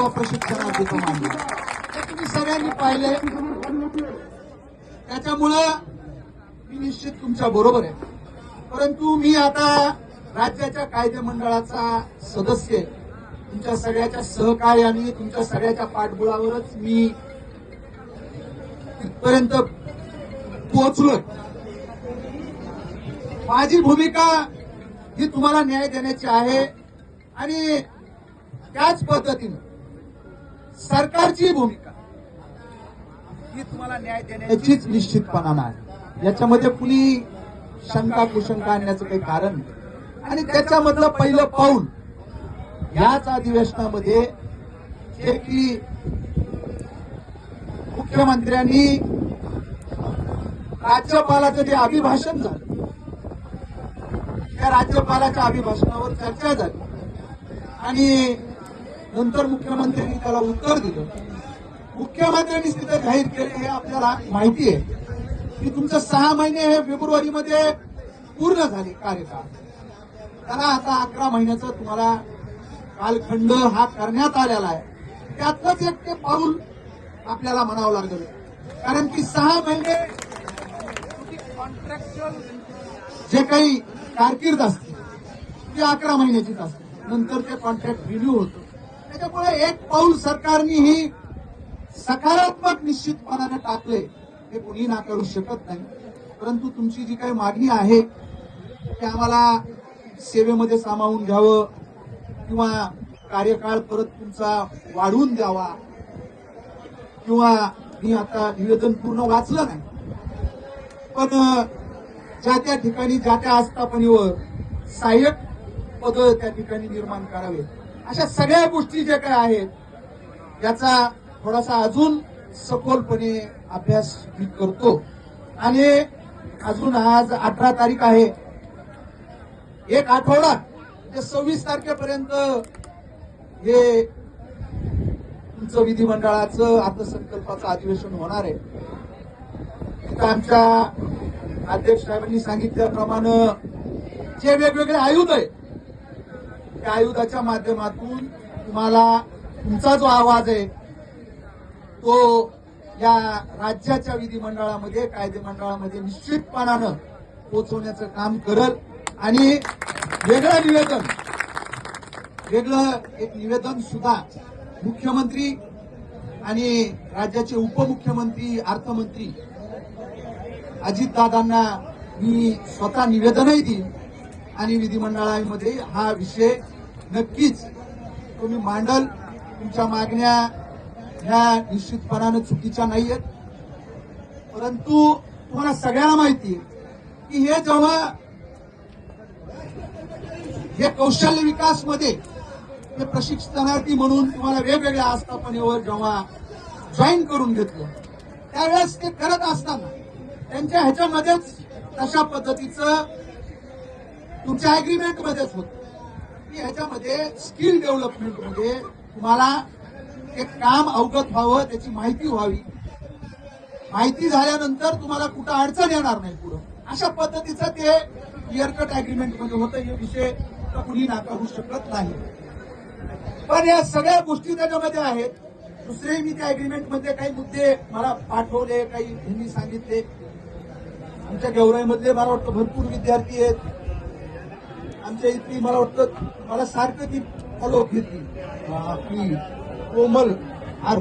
किंवा देतो मानलं हे तुम्ही सगळ्यांनी पाहिले त्याच्यामुळं मी निश्चित तुमच्या बरोबर आहे. परंतु मी आता राज्याच्या कायदे मंडळाचा सदस्य आहे. तुमच्या सगळ्याच्या सहकार्याने तुमच्या सगळ्याच्या पाठबुळावरच मी तिथपर्यंत पोहोचलोय. माझी भूमिका ही तुम्हाला न्याय देण्याची आहे आणि त्याच पद्धतीनं सरकारची भूमिका. ही तुम्हाला न्याय देण्याचीच निश्चितपणानं आहे याच्यामध्ये कुणी शंका कुशंका आणण्याचं काही कारण नाही. आणि त्याच्यामधलं पहिलं पाऊल याच अधिवेशनामध्ये जे की मुख्यमंत्र्यांनी राज्यपालाचं जे अभिभाषण झालं त्या राज्यपालाच्या अभिभाषणावर चर्चा झाली. आणि नंतर मुख्यमंत्र्यांनी त्याला उत्तर दिलं. मुख्यमंत्र्यांनी तिथं जाहीर केले हे आपल्याला माहिती आहे. की तुमचं सहा महिने हे फेब्रुवारीमध्ये पूर्ण झाले कार्यकाळ. त्याला आता अकरा महिन्याचा तुम्हाला कालखंड हा करण्यात आलेला आहे. त्यातलंच एक ते पाऊल आपल्याला म्हणावं लागलं. कारण की सहा महिने कॉन्ट्रॅक्च्युअल जे काही कारकीर्द असते ती अकरा महिन्याचीच असते नंतर ते कॉन्ट्रॅक्ट रिन्यू होतं. त्याच्यामुळे एक पाऊल सरकारने ही सकारात्मक निश्चितपणाने टाकले हे कुणी नाकारू शकत नाही. परंतु तुमची जी काही मागणी आहे ते आम्हाला सेवेमध्ये सामावून घ्यावं किंवा कार्यकाळ परत तुमचा वाढवून द्यावा किंवा मी आता निवेदन पूर्ण वाचलं नाही. पण ज्या त्या ठिकाणी ज्या त्या आस्थापनेवर सहाय्यक पद त्या ठिकाणी निर्माण करावे अशा सगळ्या गोष्टी ज्या काय आहेत याचा थोडासा अजून सखोलपणे अभ्यास मी करतो. आणि अजून आज अठरा तारीख आहे. एक आठवडा ते सव्वीस तारखेपर्यंत हे तुमचं विधिमंडळाचं अर्थसंकल्पाचं अधिवेशन होणार आहे. तिथं आमच्या अध्यक्ष साहेबांनी सांगितल्याप्रमाणे जे वेगवेगळे आयुध आहे त्या आयुधाच्या माध्यमातून तुम्हाला तुमचा जो आवाज आहे तो या राज्याच्या विधिमंडळामध्ये कायदेमंडळामध्ये निश्चितपणानं पोचवण्याचं काम करल. आणि वेगळं निवेदन वेगळं एक निवेदन सुद्धा मुख्यमंत्री आणि राज्याचे उपमुख्यमंत्री अर्थमंत्री अजितदादांना मी स्वतः निवेदनही देईन. आणि विधिमंडळामध्ये हा विषय नक्कीच तुम्ही मांडल. तुमच्या मागण्या ह्या निश्चितपणानं चुकीच्या नाहीयेत. परंतु तुम्हाला सगळ्यांना माहिती आहे की हे जेव्हा हे कौशल्य विकासमध्ये हे प्रशिक्षणार्थी म्हणून तुम्हाला वेगवेगळ्या आस्थापनेवर जेव्हा जॉईन करून घेतलं त्यावेळेस ते करत असताना त्यांच्या ह्याच्यामध्येच तशा पद्धतीचं तुमच्या अग्रीमेंट मध्येच होत. की ह्याच्यामध्ये स्किल डेव्हलपमेंटमध्ये तुम्हाला एक काम अवगत व्हावं त्याची माहिती व्हावी. माहिती झाल्यानंतर तुम्हाला कुठं अडचण येणार नाही पुढं. अशा पद्धतीचं ते क्लिअर अग्रीमेंटमध्ये होतं. हे विषय तर कुणी नाकारू शकत नाही. पण या सगळ्या गोष्टी त्याच्यामध्ये आहेत. दुसरे मी त्या अग्रीमेंटमध्ये काही मुद्दे मला पाठवले काही त्यांनी सांगितले. आमच्या गेवराईमधले मला वाटतं भरपूर विद्यार्थी आहेत. आमच्या इथली मला वाटतं मला सारखं ती फॉलो घेतली. आपली कोमल आर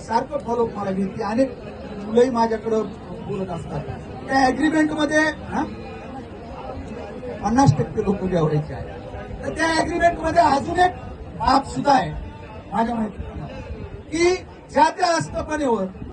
सारखं फॉलो मला घेतली अनेक मुलंही माझ्याकडं बोलत असतात. त्या अग्रीमेंटमध्ये हा? पन्नास टक्के लोक गेवरायचे आहेत. तर त्या अग्रीमेंटमध्ये अजून एक बाब सुद्धा आहे. माझ्या माहिती की ज्या त्या आस्थापनेवर